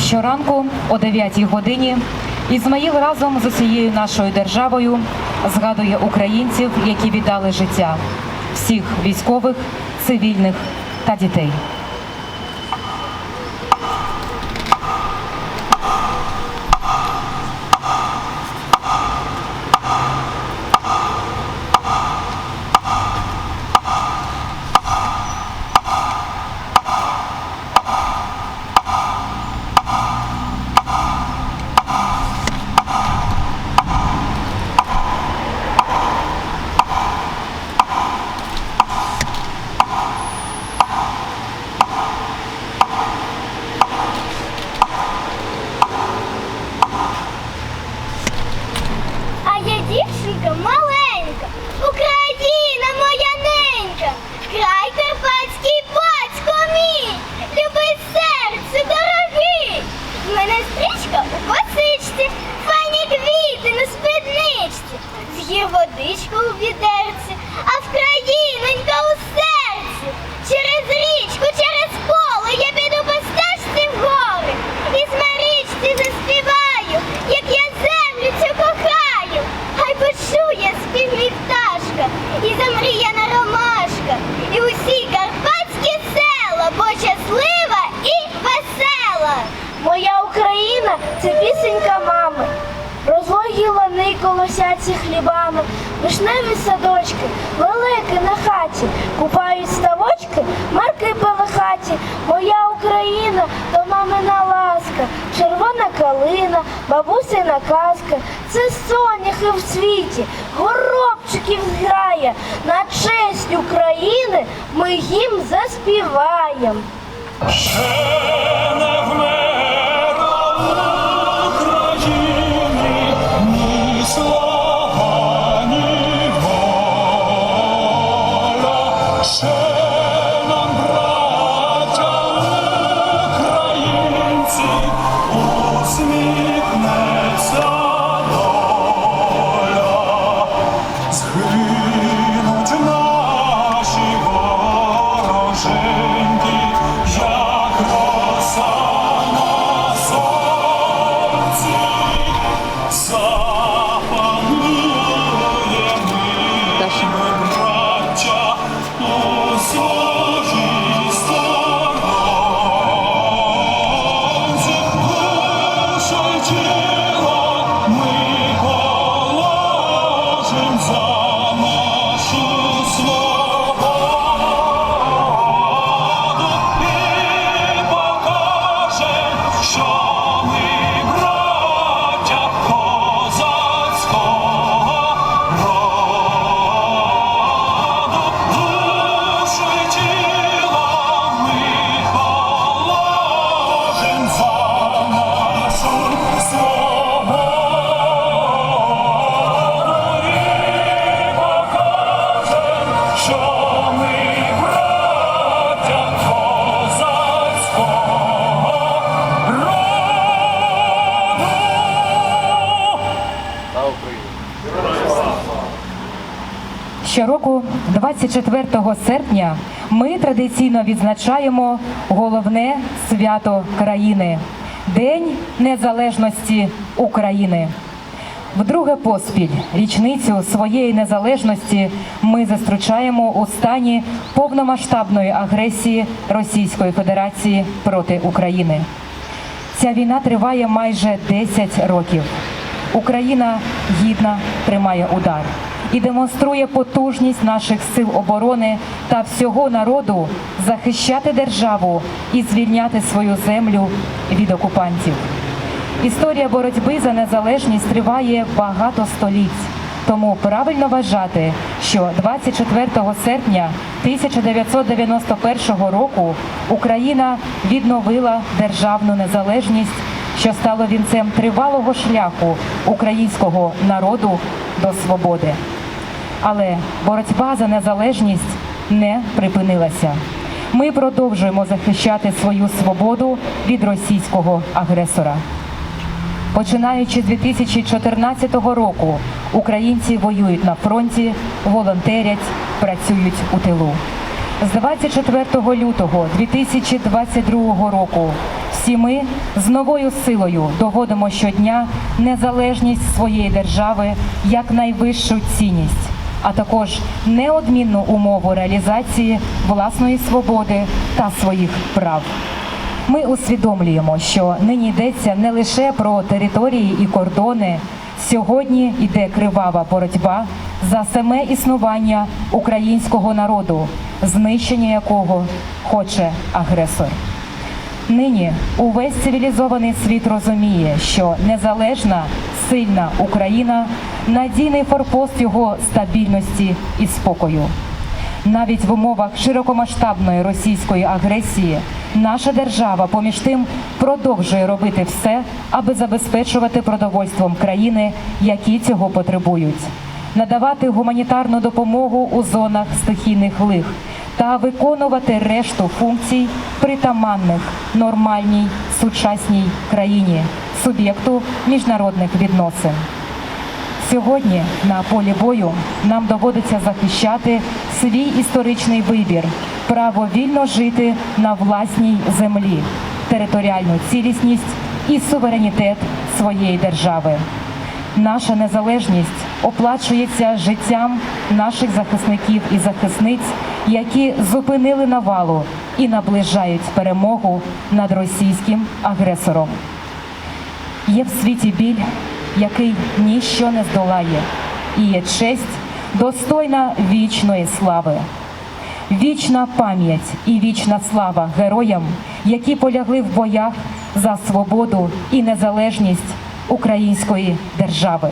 Щоранку о 9 годині Ізмаїл разом з усією нашою державою згадує українців, які віддали життя, всіх військових, цивільних та дітей. Стрічка у косичці, файні квіти на спідничці, з гір водичка у відерці, колосяться хлібами, вишневі садочки, великі на хаті, купають ставочки, марки пелехаті. Моя Україна то мамина ласка, червона калина, бабусина казка. Це соняхи в світі, горобчиків зграє. На честь України ми їм заспіваємо. 24 серпня, ми традиційно відзначаємо головне свято країни День Незалежності України. Вдруге поспіль річницю своєї незалежності ми зустрічаємо у стані повномасштабної агресії Російської Федерації проти України. Ця війна триває майже 10 років. Україна гідно тримає удар і демонструє потужність наших сил оборони та всього народу захищати державу і звільняти свою землю від окупантів. Історія боротьби за незалежність триває багато століть. Тому правильно вважати, що 24 серпня 1991 року Україна відновила державну незалежність, що стало вінцем тривалого шляху українського народу до свободи. Але боротьба за незалежність не припинилася. Ми продовжуємо захищати свою свободу від російського агресора. Починаючи з 2014 року, українці воюють на фронті, волонтерять, працюють у тилу. З 24 лютого 2022 року Всі ми з новою силою доводимо щодня незалежність своєї держави як найвищу цінність, а також неодмінну умову реалізації власної свободи та своїх прав. Ми усвідомлюємо, що нині йдеться не лише про території і кордони. Сьогодні йде кривава боротьба за саме існування українського народу, знищення якого хоче агресор. Нині увесь цивілізований світ розуміє, що незалежна, сильна Україна надійний форпост його стабільності і спокою. Навіть в умовах широкомасштабної російської агресії наша держава, поміж тим, продовжує робити все, аби забезпечувати продовольством країни, які цього потребують, надавати гуманітарну допомогу у зонах стихійних лих та виконувати решту функцій притаманних нормальній сучасній країні, суб'єкту міжнародних відносин. Сьогодні на полі бою нам доводиться захищати свій історичний вибір, право вільно жити на власній землі, територіальну цілісність і суверенітет своєї держави. Наша незалежність оплачується життям наших захисників і захисниць, які зупинили навалу і наближають перемогу над російським агресором. Є в світі біль, який ніщо не здолає, і є честь, достойна вічної слави. Вічна пам'ять і вічна слава героям, які полягли в боях за свободу і незалежність української держави.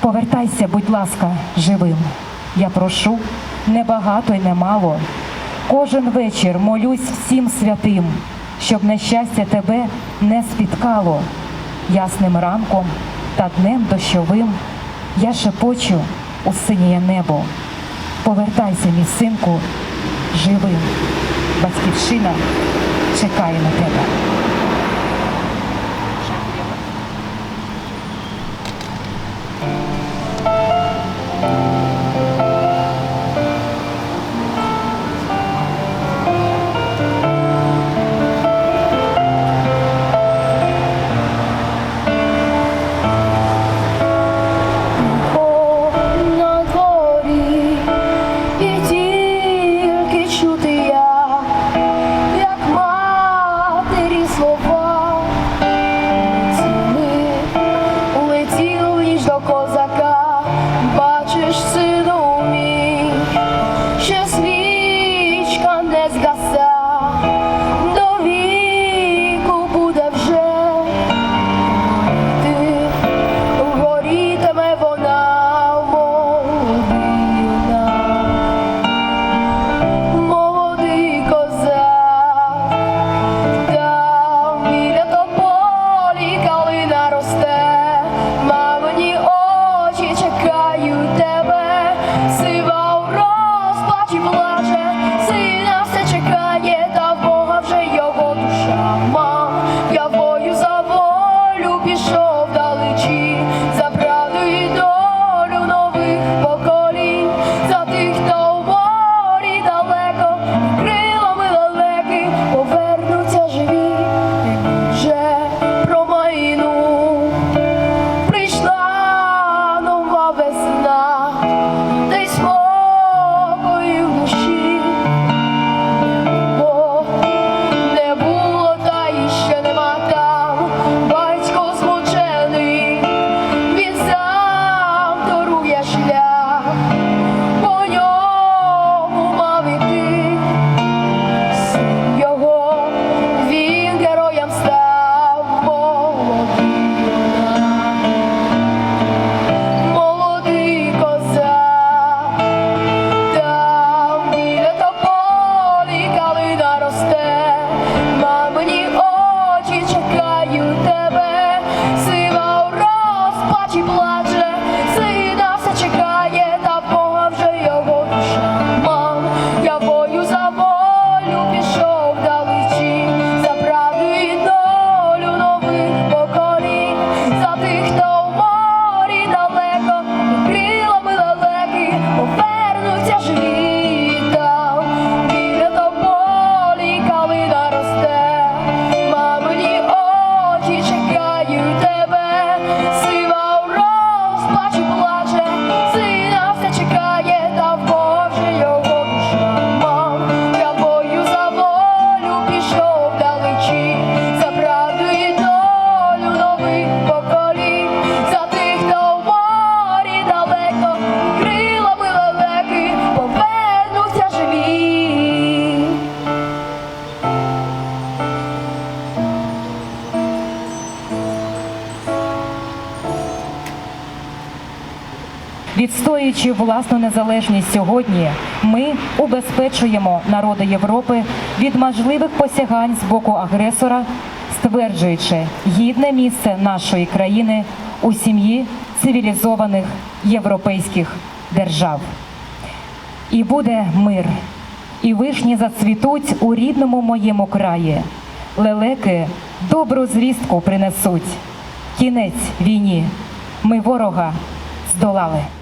Повертайся, будь ласка, живим. Я прошу небагато й немало. Кожен вечір молюсь всім святим, щоб нещастя тебе не спіткало. Ясним ранком та днем дощовим я шепочу у синє небо. Повертайся, мій синку, живим. Батьківщина чекає на тебе. Відстоюючи власну незалежність сьогодні, ми убезпечуємо народи Європи від можливих посягань з боку агресора, стверджуючи гідне місце нашої країни у сім'ї цивілізованих європейських держав. І буде мир, і вишні зацвітуть у рідному моєму краї. Лелеки добру звістку принесуть. Кінець війні. Ми ворога здолали.